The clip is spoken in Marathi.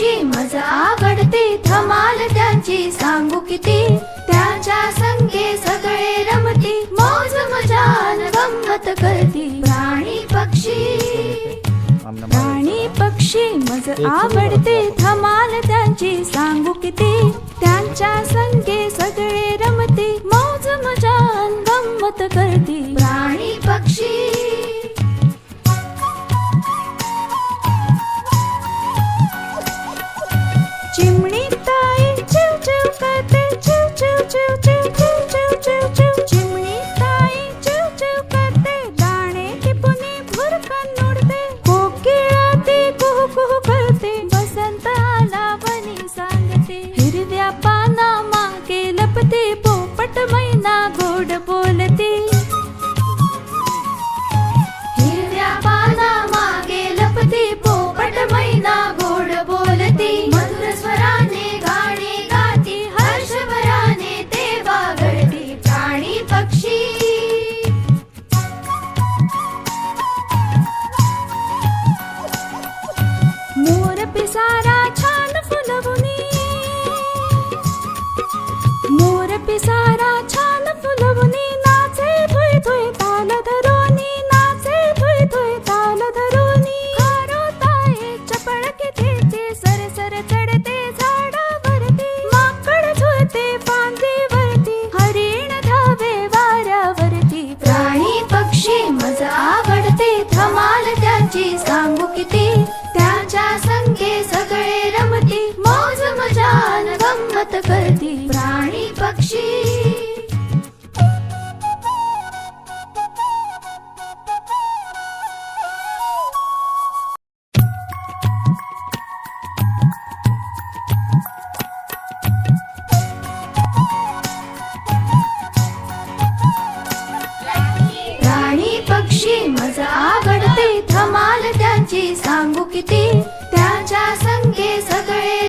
अशी मजा आवडते धमाल त्यांची सांगू किती? त्यांच्या संगे सगळे रमती मौज मजान गंमत करती. प्राणी पक्षी प्राणी पक्षी मज आवडते धमाल त्यांची सांगू किती? त्यांच्या संगे सगळे रमते मौज मजान गंमत करती. प्राणी चिमणी ताई चिव चिव करते चिव चिव चिव चिव चिव चिव चिव चिव. चिमणी ताई चिव चिव करते दाणे टिपुनी भुरकन उडते. कोकिळा ती कुहू कुहू करते आला सांगते. हिरव्या पाना मागे लपते पोपट मैना गोड बोल सारा छान फुलवुनी मोर पिसारा छान फुलवुनी नाचे थुय थुय ताल धरोनी नाचे थुय थुय ताल धरोनी खारोताये चपळके तेचे सर सर चढते झाडावरती. माकड झुलते फांदीवरती हरिण धावे वाऱ्यावरती. प्राणी पक्षी मजा आवडते धमाल त्याची. सांगू किती? मजा आवडते धमाल त्यांची सांगू किती? त्याच्या संगे सगळे